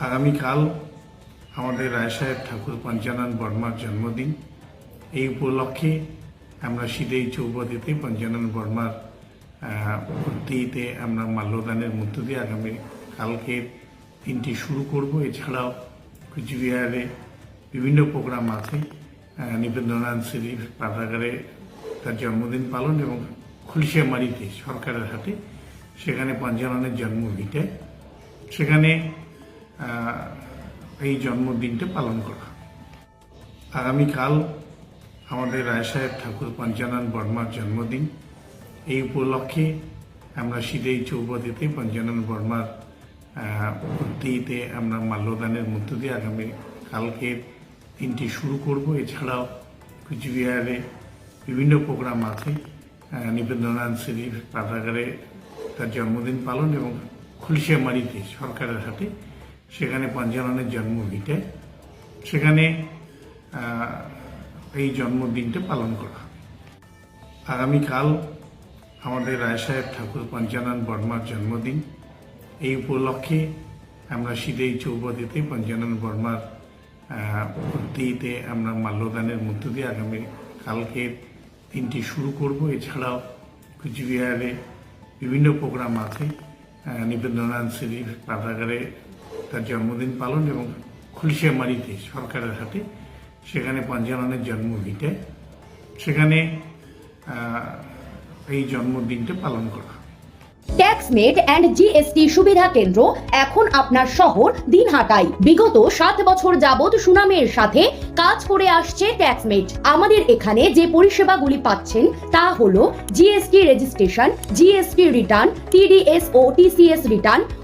আগামীকাল আমাদের রায়সাহেব ঠাকুর পঞ্চানন বর্মার জন্মদিন। এই উপলক্ষে আমরা সিদেই চৌপতিতে পঞ্চানন বর্মার মূর্তিতে আমরা মাল্যদানের মধ্য দিয়ে আগামী কালকে দিনটি শুরু করব। এছাড়াও কুচবিহারে বিভিন্ন প্রোগ্রাম আছে। আহ, নিবেন্দ্রনাথ শরীফ পাঠাগারে তার জন্মদিন পালন এবং খুলশিয়ামারিতে সরকারের হাতে সেখানে পঞ্চাননের জন্ম জন্মভিটে সেখানে এই জন্মদিনটা পালন করা। আগামীকাল আমাদের রায়সাহেব ঠাকুর পঞ্চানন বর্মার জন্মদিন। এই উপলক্ষে আমরা সিদেই চৌপতিতে পঞ্চানন বর্মার মূর্তিতে আমরা মাল্যদানের মধ্য দিয়ে আগামী কালকে দিনটি শুরু করব। এছাড়াও কুচবিহারে বিভিন্ন প্রোগ্রাম আছে। আহ, নিবেন্দ্রনাথ শরীফ পাঠাগারে তার জন্মদিন পালন এবং খুলশিয়ামারিতে সরকারের হাতে সেখানে পঞ্চাননের জন্মভিটে সেখানে এই জন্মদিনটা পালন করা আগামীকাল আমাদের রায়সাহেব ঠাকুর পঞ্চানন বর্মার জন্মদিন। এই উপলক্ষে আমরা সিদেই চৌপতিতে পঞ্চানন বর্মার মূর্তিতে আমরা মাল্যদানের মধ্য দিয়ে আগামী কালকে দিনটি শুরু করব। এছাড়াও কুচবিহারে বিভিন্ন প্রোগ্রাম আছে। আহ, নিবেন্দ্রনাথ শরীফ পাঠাগারে তার জন্মদিন পালন এবং খুলশিয়ামারিতে সরকারের হাতে, সেখানে পঞ্চাননের জন্মভিটে সেখানে এই জন্মদিনটা পালন করা ট্যাক্সমেট অ্যান্ড জিএসটি সুবিধা কেন্দ্র এখন আপনার শহর বিগত সাত বছর যাবৎ সুনামের সাথে কাজ করে আসছে ট্যাক্সমেট আমাদের এখানে যে পরিষেবাগুলি পাচ্ছেন, তা হলো GST registration, GST return, TDS ও TCS return